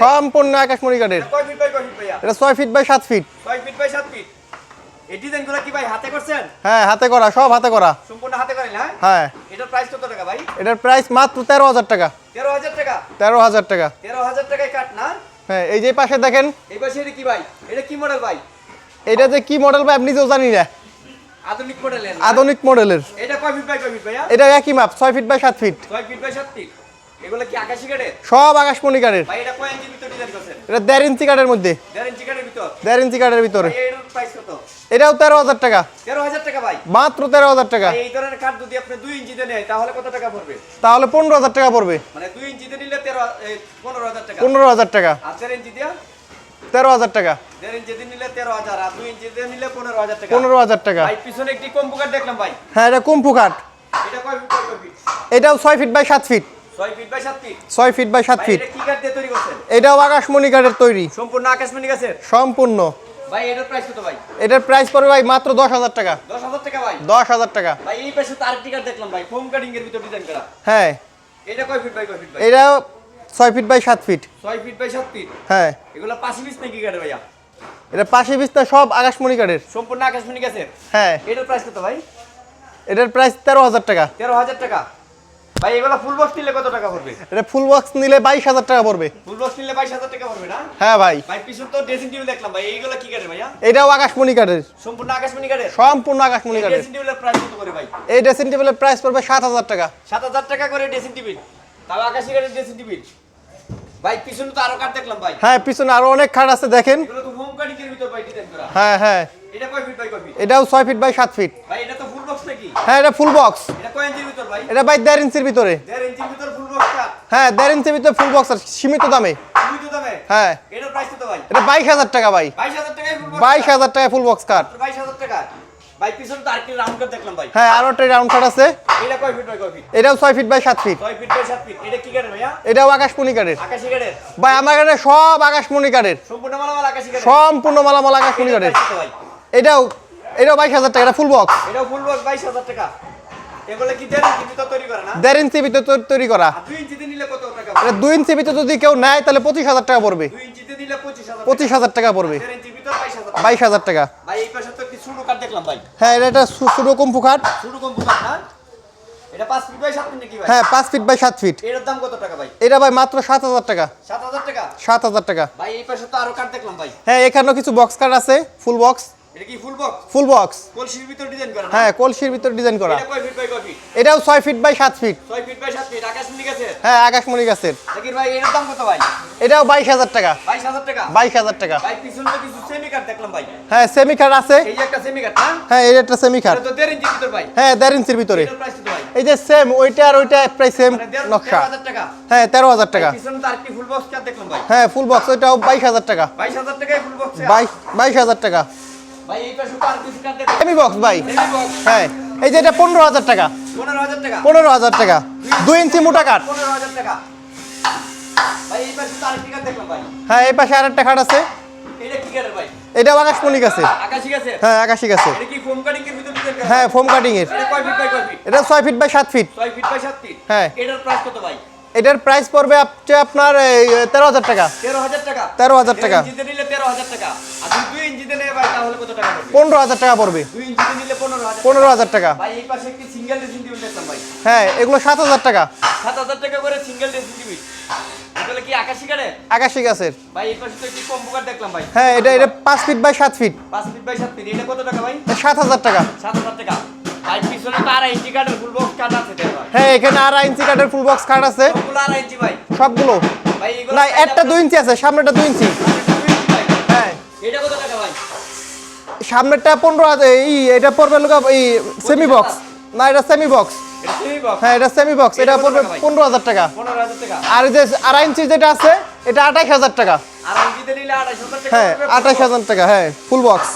সম্পূর্ণ আকাশমণি কাঠের এটা ছয় ফিট বাই সাত ফিট ছয় ফিট বাই সাত ফিট এই ডিজাইনগুলো কি ভাই হাতে করছেন? হ্যাঁ হাতে করা সব হাতে করা। সম্পূর্ণ হাতে করেন হ্যাঁ? হ্যাঁ। এটার প্রাইস কত টাকা ভাই? এটার প্রাইস মাত্র তেরো হাজার টাকা। তেরো হাজার টাকা? তেরো হাজার টাকা। তেরো হাজার টাকায় কাট না? হ্যাঁ এই যে পাশে দেখেন। এই পাশে এটা কি ভাই? এটা কি মডেল ভাই? এটা যে কি মডেল ভাই আপনি নিজেও জানি না। আধুনিক মডেলের আধুনিক মডেলের এটা কয় ফিট বাই কয় ফিট এটা একই মাপ ছয় ফিট বাই সাত ফিট ছয় ফিট বাই সাত ফিট এগুলো কি আকাশি কাঠের? সব আকাশমণি কাঠের। ভাই এটা কয় ইঞ্চির ভিতর ডিজাইন করছেন? এটা দেড় ইঞ্চি কাঠের মধ্যে। ইঞ্চি কাঠের ভিতর? দেড় ইঞ্চি কাঠের ভিতরে। ভাই প্রাইস কত? এটাও তেরো হাজার টাকা। তেরো হাজার টাকা ভাই? মাত্র তেরো হাজার টাকা। এই ধরনের কাঠ যদি আপনি নেয় তাহলে কত টাকা পড়বে? তাহলে পনেরো হাজার টাকা পড়বে। মানে নিলে তেরো এই, পনেরো হাজার টাকা। পনেরো হাজার টাকা। আর দেড় ইঞ্চি দিয়া? তেরো হাজার টাকা। দেড় ইঞ্চিতে নিলে তেরো হাজার আর দুই ইঞ্চিতে নিলে পনেরো হাজার টাকা। পনেরো হাজার টাকা। ভাই পিছনে একটি কম্বু কাঠ দেখলাম ভাই। হ্যাঁ এটা কুম্ফু কাঠ। এটাও ছয় ফিট বাই সাত ফিট। ছয় ফিট বাই সাত ফিট এটা তৈরি এটাও আকাশমণি কাঠের তৈরি। সম্পূর্ণ আকাশমণি গাছের সম্পূর্ণ। ভাই এটার প্রাইস কত ভাই? এটার প্রাইস পড়বে ভাই মাত্র দশ হাজার টাকা। দশ হাজার টাকা ভাই? দশ হাজার টাকা। ভাই এই পাশে তো আরেকটি কাঠ দেখলাম ভাই ফোম কাটিং এর ভিতর ডিজাইন করা। হ্যাঁ। এটা কয় ফিট বাই কয় ফিট ভাই? এটাও ছয় ফিট বাই সাত ফিট ছয় ফিট বাই সাত ফিট হ্যাঁ। এগুলো পাশি পিস নাকি কাঠে ভাইয়া? এটা পাশে বিস্তার সব আকাশমণি কাঠের। সম্পূর্ণ আকাশমণি গাছের হ্যাঁ। এটার প্রাইস কত ভাই? এটার প্রাইস তেরো হাজার টাকা। তেরো হাজার টাকা? ভাই এগুলো ফুল বক্স নিলে কত টাকা পড়বে? এটা ফুল বক্স নিলে বাইশ হাজার টাকা পড়বে। ফুল বক্স নিলে বাইশ হাজার টাকা পড়বে না? হ্যাঁ ভাই। ভাই পিছন তো ড্রেসিং টেবিল দেখলাম ভাই। এইগুলো কি কাঠে ভাইয়া? এটাও আকাশমণি কাঠের। সম্পূর্ণ আকাশমণি কাঠের? সম্পূর্ণ আকাশমণি কাঠের। ড্রেসিং টেবিলের প্রাইস কত করে ভাই? এই ড্রেসিং টেবিলের প্রাইস পড়বে সাত হাজার টাকা। সাত হাজার টাকা করে ড্রেসিং টেবিল তাও আকাশি কাঠের ড্রেসিং টেবিল ভাই পিছনে তো আরও কাঠ দেখলাম ভাই। হ্যাঁ পিছনে আরও অনেক খাট আছে দেখেন। এগুলো তো হোম কাটিং এর ভিতর ভাই ডিজাইন করা হ্যাঁ হ্যাঁ। এটা কয় ফিট বাই কয় ফিট এটাও ছয় ফিট বাই সাত ফিট ভাই এটা তো হ্যাঁ এটা ফুল বক্স এটা ভাই? দেড় ইঞ্চির ভিতরে। হ্যাঁ দেড় ইঞ্চির ভিতরে ফুল বক্স আর সীমিত দামে। হ্যাঁ। এটা বাইশ হাজার টাকা ভাই। বাইশ হাজার টাকা ফুল বক্স কাঠ বাইশ হাজার টাকা। ভাই পিছনে তো আরেকটি রাউন্ড কাঠ দেখলাম ভাই। হ্যাঁ আরও একটা রাউন্ড কাঠ আছে। এটা কয় ফিট বাই কয় ফিট এটাও ছয় ফিট বাই সাত ফিট ছয় ফিট বাই সাত ফিট এটা কি কাঠের ভাইয়া? এটাও আকাশমণি কাঠের আকাশি ভাই আমার এখানে সব আকাশমণি কাঠের সম্পূর্ণ মালামাল আকাশি সম্পূর্ণ মালামাল আকাশমণি ভাই? এটাও এটাও বাইশ হাজার টাকা ফুল বক্স এটাও ফুল বক্স বাইশ হাজার টাকা। দেড় তৈরি করে না? দেড় ইঞ্চি ভিতরে তৈ- তৈরি করা। দুই ইঞ্চি ভিতরে যদি কেউ নেয় তাহলে পঁচিশ হাজার টাকা পড়বে। পঁচিশ হাজার টাকা। পড়বে। বাইশ হাজার টাকা। হ্যাঁ এটা একটা কম্পু হ্যাঁ পাঁচ ফিট বাই সাত ফিট। এটার দাম কত টাকা ভাই? এটা ভাই মাত্র সাত হাজার টাকা। সাত হাজার টাকা? সাত হাজার টাকা। ভাই এই পাশে তো আরও কাঠ দেখলাম ভাই। হ্যাঁ এখানেও কিছু বক্স কাঠ আছে ফুল বক্স এটা কি ফুল বক্স ফুল বক্স কলসির ভিতর ডিজাইন করা হ্যাঁ কলসির ভিতরে ডিজাইন করা। এটা কয় ফিট বাই কয় ফিট এটাও ফিট বাই ফিট বাই হ্যাঁ আকাশমণি গাছের। জাকির ভাই এটার দাম কত ভাই? এটাও বাইশ হাজার টাকা। টাকা? বাইশ হাজার টাকা। ভাই পিছনে কিছু সেমি কাঠ দেখলাম ভাই। হ্যাঁ সেমি আছে। এই যে একটা সেমি কাঠ না? হ্যাঁ একটা সেমি কাঠ এটা তো দেড় ইঞ্চির ভিতর ভাই। হ্যাঁ ইঞ্চির ভিতরে। এটার প্রাইস কত ভাই? এই যে সেম ওইটা আর ওইটা প্রায় সেম মানে নকশা। হাজার টাকা। হ্যাঁ তেরো হাজার টাকা। হ্যাঁ ফুল বক্স ওইটাও বাইশ হাজার টাকা। বাইশ হাজার টাকা। আর সেমি বক্স ভাই। হ্যাঁ এই যে এটা পনেরো হাজার টাকা। পনেরো হাজার টাকা। দুই ইঞ্চি মোটা কাঠ। এই পাশে হ্যাঁ এই পাশে আরেকটা কাঠ আছে। এটা আকাশমণি গাছে হ্যাঁ আকাশি গাছে এটা কি ফোম কাটিং এর ভিতর ডিজাইন করা হ্যাঁ ফোম কাটিং এর। এটা ছয় ফিট বাই সাত ফিট হ্যাঁ। এটার প্রাইস পড়বে আপনার তেরো হাজার টাকা। তেরো হাজার টাকা। হাজার টাকা। আর যদি দুই ইঞ্চিতে নেয় ভাই তাহলে কত টাকা পড়বে? পনেরো হাজার টাকা পড়বে। দুই ইঞ্চিতে নিলে পনেরো হাজার পনেরো হাজার টাকা। ভাই এই পাশে একটি সিঙ্গেল ড্রেসিং টেবিল দেখলাম ভাই। হ্যাঁ এগুলো সাত হাজার টাকা। সাত হাজার টাকা করে সিঙ্গেল ড্রেসিং টেবিল এগুলো কি আকাশি কাঠে আকাশি গাছের। ভাই এই পাশে তো একটি দেখলাম ভাই। হ্যাঁ এটা এটা পাঁচ ফিট বাই সাত ফিট পাঁচ ফিট বাই সাত ফিট এটা কত টাকা ভাই? সাত হাজার টাকা। সাত হাজার টাকা। ভাই পিছনে তো আড়াই ইঞ্চি কাঠের ফুল বক্স কাঠ আছে হ্যাঁ এখানে আড়াই ইঞ্চি কাঠের ফুল বক্স কাঠ আছে। সবগুলো আড়াই ইঞ্চি ভাই। সবগুলো। ভাই এগুলো না একটা দুই ইঞ্চি আছে সামনেটা দুই ইঞ্চি। এটা কত টাকা ভাই? সামনেরটা পনেরো হাজার এই এটা পড়বে লোক এই সেমি বক্স না এটা সেমি বক্স হ্যাঁ এটা সেমি বক্স এটা পড়বে পনেরো হাজার টাকা। আর যে আড়াই ইঞ্চি যেটা আছে এটা আঠাশ হাজার টাকা। হ্যাঁ আঠাশ হাজার টাকা হ্যাঁ ফুল বক্স